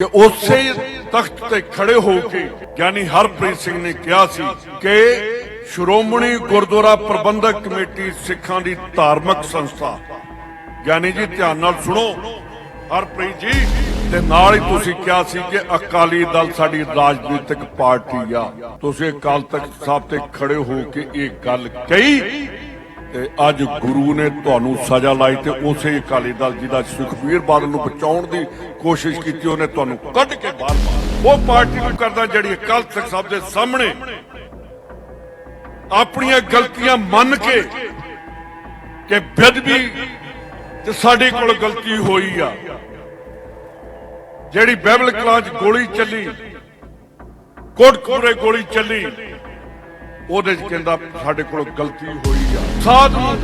ਕਿ ਉਸੇ ਤਖਤ ਤੇ ਖੜੇ ਹੋ ਕੇ ਗਿਆਨੀ ਹਰਪ੍ਰੀਤ ਸਿੰਘ ਨੇ ਕਿਹਾ ਸੀ ਕਿ ਸ਼੍ਰੋਮਣੀ ਗੁਰਦੁਆਰਾ ਪ੍ਰਬੰਧਕ ਕਮੇਟੀ ਸਿੱਖਾਂ ਦੀ ਧਾਰਮਿਕ ਸੰਸਥਾ। ਗਿਆਨੀ ਜੀ, ਧਿਆਨ ਨਾਲ ਸੁਣੋ। ਹਰਪ੍ਰੀਤ ਜੀ, ਤੇ ਨਾਲ ਹੀ ਤੁਸੀਂ ਕਿਹਾ ਸੀ ਕਿ ਅਕਾਲੀ ਦਲ ਸਾਡੀ ਰਾਜਨੀਤਿਕ ਪਾਰਟੀ ਆ। ਤੁਸੀਂ ਅਕਾਲ ਤਖਤ ਸਾਹਿਬ ਤੇ ਖੜੇ ਹੋ ਕੇ ਇਹ ਗੱਲ ਕਹੀ। ਤੇ ਅੱਜ ਗੁਰੂ ਨੇ ਤੁਹਾਨੂੰ ਸਜ਼ਾ ਲਾਈ ਤੇ ਉਸੇ ਅਕਾਲੀ ਦਲ ਜੀ ਦਾ ਸੁਖਬੀਰ ਬਾਦਲ ਨੂੰ ਬਚਾਉਣ ਦੀ ਕੋਸ਼ਿਸ਼ ਕੀਤੀ, ਉਹਨੇ ਤੁਹਾਨੂੰ ਕੱਢ ਕੇ ਬਾਹਰ ਉਹ ਪਾਰਟੀ ਨੂੰ ਕਰਦਾ ਜਿਹੜੀ ਅਕਾਲ ਤਖਤ ਸਾਹਿਬ ਦੇ ਸਾਹਮਣੇ ਆਪਣੀਆਂ ਗਲਤੀਆਂ ਮੰਨ ਕੇ ਕਿ ਬੇਅਦਬੀ ਤੇ ਸਾਡੇ ਕੋਲ ਗਲਤੀ ਹੋਈ ਆ। ਜਿਹੜੀ ਬਾਈਬਲ ਕਲਾਂ 'ਚ ਗੋਲੀ ਚੱਲੀ, ਕੋਟਕਪੂਰੇ ਗੋਲੀ ਚੱਲੀ ਉਹਦੇ 'ਚ ਕਹਿੰਦਾ ਸਾਡੇ ਕੋਲ ਗਲਤੀ ਹੋਈ ਆ। ਸਾਧ ਨੂੰ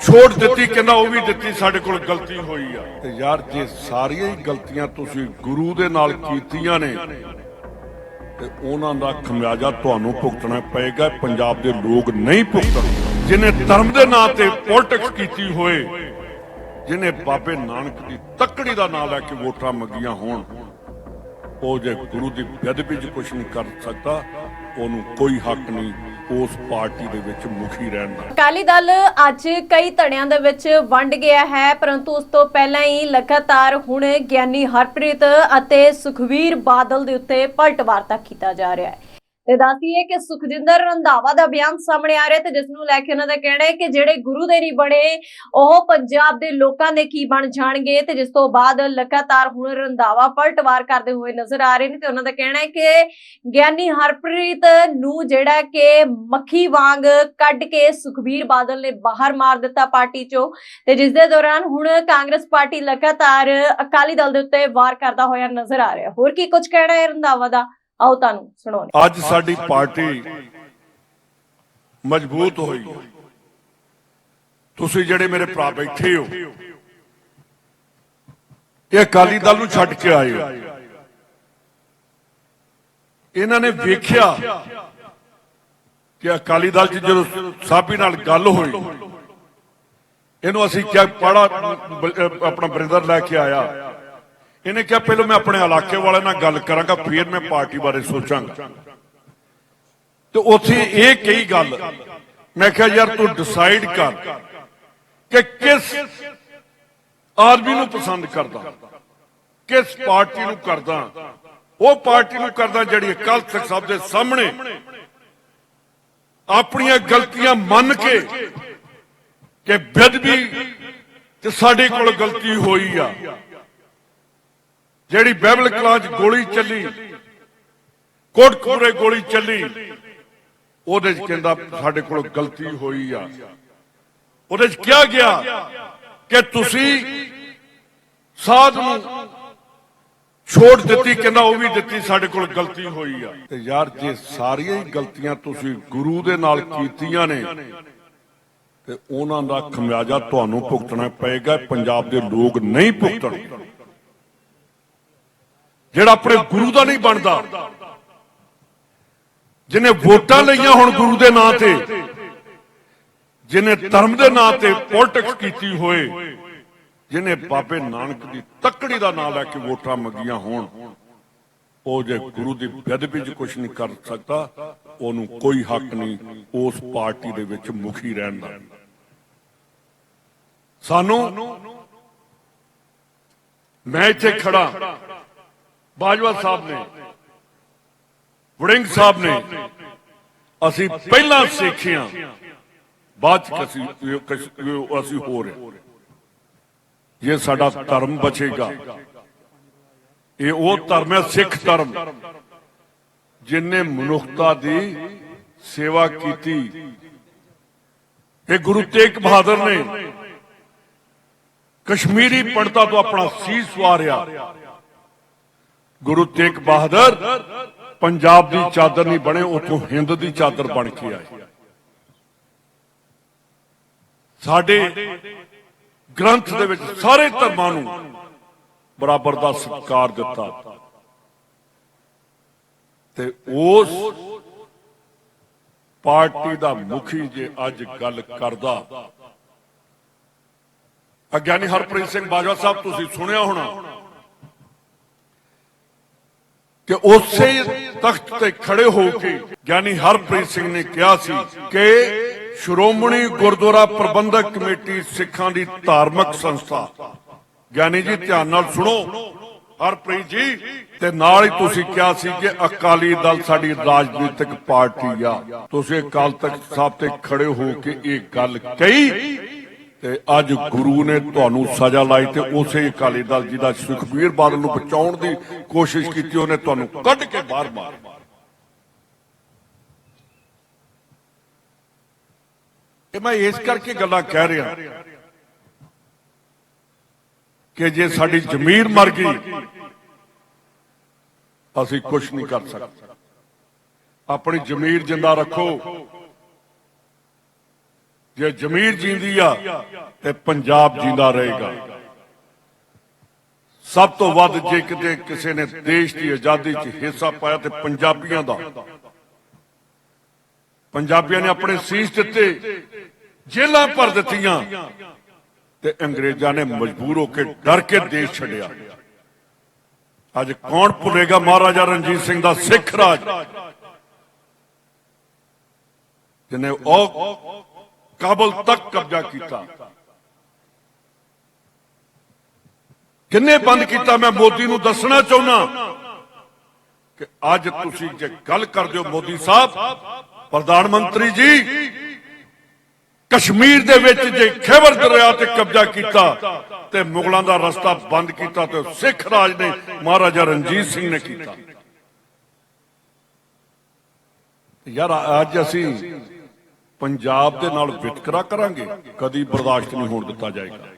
ਛੋੜ ਦਿੱਤੀ, ਕਹਿੰਦਾ ਉਹ ਵੀ ਦਿੱਤੀ, ਸਾਡੇ ਕੋਲ ਗਲਤੀ ਹੋਈ ਆ। ਤੇ ਯਾਰ, ਜੇ ਸਾਰੀਆਂ ਹੀ ਗਲਤੀਆਂ ਤੁਸੀਂ ਗੁਰੂ ਦੇ ਨਾਲ ਕੀਤੀਆਂ ਨੇ, ਤੇ ਉਹਨਾਂ ਦਾ ਖਮਿਆਜਾ ਤੁਹਾਨੂੰ ਭੁਗਤਣਾ ਪਏਗਾ। ਪੰਜਾਬ ਦੇ ਲੋਕ ਨਹੀਂ ਭੁਗਤਣ। ਜਿਨੇ ਧਰਮ ਦੇ ਨਾਂ ਤੇ ਪੋਲਿਟਿਕਸ ਕੀਤੀ ਹੋਏ, ਜਿਨੇ ਬਾਬੇ ਨਾਨਕ ਦੀ ਤੱਕੜੀ ਦਾ ਨਾਂ ਲੈ ਕੇ ਵੋਟਾਂ ਮੰਗੀਆਂ ਹੋਣ ਉਹ ਜੇ ਗੁਰੂ ਦੀ ਬੇਅਦਬੀ 'ਚ ਕੁਝ ਨਹੀਂ ਕਰ ਸਕਦਾ, ਉਹਨੂੰ ਕੋਈ ਹੱਕ ਨਹੀਂ, ਉਸ ਪਾਰਟੀ ਦੇ ਵਿੱਚ ਮੁਖੀ ਰਹਿਣ ਦਾ। ਅਕਾਲੀ ਦਲ ਅੱਜ ਕਈ ਧੜਿਆਂ ਦੇ ਵਿੱਚ ਵੰਡ ਗਿਆ ਹੈ, ਪਰੰਤੂ ਉਸ ਤੋਂ ਪਹਿਲਾਂ ਹੀ ਲਗਾਤਾਰ ਹੁਣ ਗਿਆਨੀ ਹਰਪ੍ਰੀਤ ਅਤੇ ਸੁਖਵੀਰ ਬਾਦਲ ਦੇ ਉੱਤੇ ਪਲਟਵਾਰਤਾ ਕੀਤਾ ਜਾ ਰਿਹਾ ਹੈ। ਤੇ ਦੱਸੀਏ ਕਿ ਸੁਖਜਿੰਦਰ ਰੰਧਾਵਾ ਦਾ ਬਿਆਨ ਸਾਹਮਣੇ ਆ ਰਿਹਾ ਤੇ ਜਿਸ ਨੂੰ ਲੈ ਕੇ ਉਹਨਾਂ ਦਾ ਕਹਿਣਾ ਹੈ ਕਿ ਜਿਹੜੇ ਗੁਰੂ ਦੇ ਨਹੀਂ ਬਣੇ, ਉਹ ਪੰਜਾਬ ਦੇ ਲੋਕਾਂ ਦੇ ਕੀ ਬਣ ਜਾਣਗੇ ਤੇ ਜਿਸ ਤੋਂ ਬਾਅਦ ਲਗਾਤਾਰ ਹੁਣ ਰੰਧਾਵਾ ਪਲਟਵਾਰ ਕਰਦੇ ਹੋਏ ਨਜ਼ਰ ਆ ਰਹੇ ਨੇ ਤੇ ਉਹਨਾਂ ਦਾ ਕਹਿਣਾ ਹੈ ਕਿ ਗਿਆਨੀ ਹਰਪ੍ਰੀਤ ਨੂੰ ਜਿਹੜਾ ਕਿ ਮੱਖੀ ਵਾਂਗ ਕੱਢ ਕੇ ਸੁਖਬੀਰ ਬਾਦਲ ਨੇ ਬਾਹਰ ਮਾਰ ਦਿੱਤਾ ਪਾਰਟੀ ਚੋਂ ਤੇ ਜਿਸ ਦੇ ਦੌਰਾਨ ਹੁਣ ਕਾਂਗਰਸ ਪਾਰਟੀ ਲਗਾਤਾਰ ਅਕਾਲੀ ਦਲ ਦੇ ਉੱਤੇ ਵਾਰ ਕਰਦਾ ਹੋਇਆ ਨਜ਼ਰ ਆ ਰਿਹਾ। ਹੋਰ ਕੀ ਕੁਝ ਕਹਿਣਾ ਹੈ ਰੰਧਾਵਾ ਦਾ? ਆਓ ਤੁਹਾਨੂੰ ਸੁਣਾਉਂਦੇ ਅੱਜ ਸਾਡੀ ਪਾਰਟੀ ਮਜ਼ਬੂਤ ਹੋਈ। ਤੁਸੀਂ ਜਿਹੜੇ ਮੇਰੇ ਭਰਾ ਬੈਠੇ ਹੋ, ਇਹ ਅਕਾਲੀ ਦਲ ਨੂੰ ਛੱਡ ਕੇ ਆਏ ਹੋ। ਇਹਨਾਂ ਨੇ ਵੇਖਿਆ ਕਿ ਅਕਾਲੀ ਦਲ 'ਚ ਜਦੋਂ ਸਾਬੀ ਨਾਲ ਗੱਲ ਹੋਈ, ਇਹਨੂੰ ਅਸੀਂ ਕਿਹਾ, ਪਾੜਾ ਆਪਣਾ ਬ੍ਰਦਰ ਲੈ ਕੇ ਆਇਆ। ਇਹਨੇ ਕਿਹਾ, ਪਹਿਲਾਂ ਮੈਂ ਆਪਣੇ ਇਲਾਕੇ ਵਾਲਿਆਂ ਨਾਲ ਗੱਲ ਕਰਾਂਗਾ, ਫਿਰ ਮੈਂ ਪਾਰਟੀ ਬਾਰੇ ਸੋਚਾਂਗਾ। ਤੇ ਉੱਥੇ ਇਹ ਕਈ ਗੱਲ, ਮੈਂ ਕਿਹਾ, ਯਾਰ ਤੂੰ ਡਿਸਾਈਡ ਕਰ ਕਿ ਕਿਸ ਆਦਮੀ ਨੂੰ ਪਸੰਦ ਕਰਦਾ, ਕਿਸ ਪਾਰਟੀ ਨੂੰ ਕਰਦਾ। ਉਹ ਪਾਰਟੀ ਨੂੰ ਕਰਦਾ ਜਿਹੜੀ ਅਕਾਲ ਤਖਤ ਸਾਹਿਬ ਦੇ ਸਾਹਮਣੇ ਆਪਣੀਆਂ ਗਲਤੀਆਂ ਮੰਨ ਕੇ ਕਿ ਬੇਅਦਬੀ ਤੇ ਸਾਡੇ ਕੋਲ ਗਲਤੀ ਹੋਈ ਆ। ਜਿਹੜੀ ਬਾਈਬਲ ਕਲਾਂ 'ਚ ਗੋਲੀ ਚੱਲੀ, ਕੋਟਕਪੂਰੇ ਗੋਲੀ ਚੱਲੀ, ਉਹਦੇ 'ਚ ਕਹਿੰਦਾ ਸਾਡੇ ਕੋਲ ਗਲਤੀ ਹੋਈ ਆ। ਉਹਦੇ 'ਚ ਕਿਹਾ ਗਿਆ ਕਿ ਤੁਸੀਂ ਸਾਧ ਨੂੰ ਛੋੜ ਦਿੱਤੀ, ਕਹਿੰਦਾ ਉਹ ਵੀ ਦਿੱਤੀ, ਸਾਡੇ ਕੋਲ ਗਲਤੀ ਹੋਈ ਆ। ਤੇ ਯਾਰ, ਜੇ ਸਾਰੀਆਂ ਹੀ ਗਲਤੀਆਂ ਤੁਸੀਂ ਗੁਰੂ ਦੇ ਨਾਲ ਕੀਤੀਆਂ ਨੇ, ਤੇ ਉਹਨਾਂ ਦਾ ਖਮਿਆਜਾ ਤੁਹਾਨੂੰ ਭੁਗਤਣਾ ਪਏਗਾ, ਪੰਜਾਬ ਦੇ ਲੋਕ ਨਹੀਂ ਭੁਗਤਣ। ਜਿਹੜਾ ਆਪਣੇ ਗੁਰੂ ਦਾ ਨਹੀਂ ਬਣਦਾ। ਜਿਹਨੇ ਵੋਟਾਂ ਲਈਆਂ ਹੁਣ ਗੁਰੂ ਦੇ ਨਾਂ ਤੇ, ਜਿਹਨੇ ਧਰਮ ਦੇ ਨਾਂ ਤੇ ਪੋਲਿਟਿਕਸ ਕੀਤੀ ਹੋਏ, ਜਿਹਨੇ ਬਾਬੇ ਨਾਨਕ ਦੀ ਤੱਕੜੀ ਦਾ ਨਾਂ ਲੈ ਕੇ ਵੋਟਾਂ ਮੰਗੀਆਂ ਹੋਣ, ਉਹ ਜੇ ਗੁਰੂ ਦੀ ਬੇਅਦਬੀ 'ਚ ਕੁਝ ਨਹੀਂ ਕਰ ਸਕਦਾ, ਉਹਨੂੰ ਕੋਈ ਹੱਕ ਨਹੀਂ ਉਸ ਪਾਰਟੀ ਦੇ ਵਿੱਚ ਮੁਖੀ ਰਹਿਣ ਦਾ। ਸਾਨੂੰ, ਮੈਂ ਇੱਥੇ ਖੜਾ ਬਾਜਵਾ ਸਾਹਿਬ ਨੇ, ਵੜਿੰਗ ਸਾਹਿਬ ਨੇ, ਅਸੀਂ ਪਹਿਲਾਂ ਸਿੱਖਿਆ, ਬਾਅਦ ਚ ਅਸੀਂ ਅਸੀਂ ਹੋ। ਰਹੇ ਇਹ ਸਾਡਾ ਧਰਮ ਬਚੇਗਾ। ਇਹ ਉਹ ਧਰਮ ਹੈ, ਸਿੱਖ ਧਰਮ। ਜਿਨੇ ਮਨੁੱਖਤਾ ਦੀ ਸੇਵਾ ਕੀਤੀ, ਇਹ ਗੁਰੂ ਤੇਗ ਬਹਾਦਰ ਨੇ, ਕਸ਼ਮੀਰੀ ਪੰਡਤਾਂ ਤੋਂ ਆਪਣਾ ਸੀਸ ਵਾਰਿਆ। ਗੁਰੂ ਤੇਗ ਬਹਾਦਰ ਪੰਜਾਬ ਦੀ ਚਾਦਰ ਨਹੀਂ ਬਣੇ, ਉਥੋਂ ਹਿੰਦ ਦੀ ਚਾਦਰ ਬਣ ਕੇ ਆਏ। ਸਾਡੇ ਗ੍ਰੰਥ ਦੇ ਵਿੱਚ ਸਾਰੇ ਧਰਮਾਂ ਨੂੰ ਬਰਾਬਰ ਦਾ ਸਤਿਕਾਰ ਦਿੱਤਾ। ਤੇ ਉਸ ਪਾਰਟੀ ਦਾ ਮੁਖੀ ਜੇ ਅੱਜ ਗੱਲ ਕਰਦਾ, ਅਗਿਆਨੀ ਹਰਪ੍ਰੀਤ ਸਿੰਘ ਬਾਜਵਾ ਸਾਹਿਬ, ਤੁਸੀਂ ਸੁਣਿਆ ਹੋਣਾ। ਕਿ ਉਸੇ ਤਖਤ ਤੇ ਖੜੇ ਹੋ ਕੇ ਗਿਆਨੀ ਹਰਪ੍ਰੀਤ ਸਿੰਘ ਨੇ ਕਿਹਾ ਸੀ ਕਿ ਸ਼੍ਰੋਮਣੀ ਗੁਰਦੁਆਰਾ ਪ੍ਰਬੰਧਕ ਕਮੇਟੀ ਸਿੱਖਾਂ ਦੀ ਧਾਰਮਿਕ ਸੰਸਥਾ। ਗਿਆਨੀ ਜੀ, ਧਿਆਨ ਨਾਲ ਸੁਣੋ। ਹਰਪ੍ਰੀਤ ਜੀ, ਤੇ ਨਾਲ ਹੀ ਤੁਸੀਂ ਕਿਹਾ ਸੀ ਕਿ ਅਕਾਲੀ ਦਲ ਸਾਡੀ ਰਾਜਨੀਤਿਕ ਪਾਰਟੀ ਆ। ਤੁਸੀਂ ਅਕਾਲ ਤਖਤ ਸਾਹਿਬ ਤੇ ਖੜੇ ਹੋ ਕੇ ਇਹ ਗੱਲ ਕਹੀ। ਤੇ ਅੱਜ ਗੁਰੂ ਨੇ ਤੁਹਾਨੂੰ ਸਜ਼ਾ ਲਾਈ ਤੇ ਉਸੇ ਅਕਾਲੀ ਦਲ ਜੀ ਦਾ ਸੁਖਬੀਰ ਬਾਦਲ ਨੂੰ ਬਚਾਉਣ ਦੀ ਕੋਸ਼ਿਸ਼ ਕੀਤੀ, ਉਹਨੇ ਤੁਹਾਨੂੰ ਕੱਢ ਕੇ ਬਾਹਰ ਮਾਰ ਇਹ ਮੈਂ ਇਸ ਕਰਕੇ ਗੱਲਾਂ ਕਹਿ ਰਿਹਾ ਕਿ ਜੇ ਸਾਡੀ ਜ਼ਮੀਰ ਮਰ ਗਈ, ਅਸੀਂ ਕੁਝ ਨਹੀਂ ਕਰ ਸਕਦੇ। ਆਪਣੀ ਜ਼ਮੀਰ ਜਿੰਦਾ ਰੱਖੋ। ਜੇ ਜ਼ਮੀਰ ਜਿੰਦੀ ਆ, ਤੇ ਪੰਜਾਬ ਜਿੰਦਾ ਰਹੇਗਾ। ਸਭ ਤੋਂ ਵੱਧ ਜੇ ਕਿਤੇ ਕਿਸੇ ਨੇ ਦੇਸ਼ ਦੀ ਆਜ਼ਾਦੀ 'ਚ ਹਿੱਸਾ ਪਾਇਆ ਤੇ ਪੰਜਾਬੀਆਂ ਦਾ। ਪੰਜਾਬੀਆਂ ਨੇ ਆਪਣੇ ਸੀਸ ਦਿੱਤੇ ਜੇਲਾਂ ਭਰ ਦਿੱਤੀਆਂ, ਤੇ ਅੰਗਰੇਜ਼ਾਂ ਨੇ ਮਜਬੂਰ ਹੋ ਕੇ ਡਰ ਕੇ ਦੇਸ਼ ਛੱਡਿਆ। ਅੱਜ ਕੌਣ ਭੁੱਲੇਗਾ ਮਹਾਰਾਜਾ ਰਣਜੀਤ ਸਿੰਘ ਦਾ ਸਿੱਖ ਰਾਜ? ਜਿਹਨੇ ਉਹ ਕਾਬਲ ਤੱਕ ਕਬਜ਼ਾ ਕੀਤਾ। ਕਿੰਨੇ ਬੰਦ ਕੀਤਾ ਮੈਂ ਮੋਦੀ ਨੂੰ ਦੱਸਣਾ ਚਾਹੁੰਦਾ ਕਿ ਅੱਜ ਤੁਸੀਂ ਜੇ ਗੱਲ ਕਰਦੇ ਹੋ ਮੋਦੀ ਸਾਹਿਬ, ਪ੍ਰਧਾਨ ਮੰਤਰੀ ਜੀ, ਕਸ਼ਮੀਰ ਦੇ ਵਿੱਚ ਜੇ ਖੈਬਰ ਦਰਿਆ ਤੇ ਕਬਜ਼ਾ ਕੀਤਾ ਤੇ ਮੁਗਲਾਂ ਦਾ ਰਸਤਾ ਬੰਦ ਕੀਤਾ ਤੇ ਸਿੱਖ ਰਾਜ ਨੇ ਮਹਾਰਾਜਾ ਰਣਜੀਤ ਸਿੰਘ ਨੇ ਕੀਤਾ। ਯਾਰ, ਅੱਜ ਅਸੀਂ ਪੰਜਾਬ ਦੇ ਨਾਲ ਵਿਤਕਰਾ ਕਰਾਂਗੇ ਕਦੀ ਬਰਦਾਸ਼ਤ ਨਹੀਂ ਹੋਣ ਦਿੱਤਾ ਜਾਏਗਾ।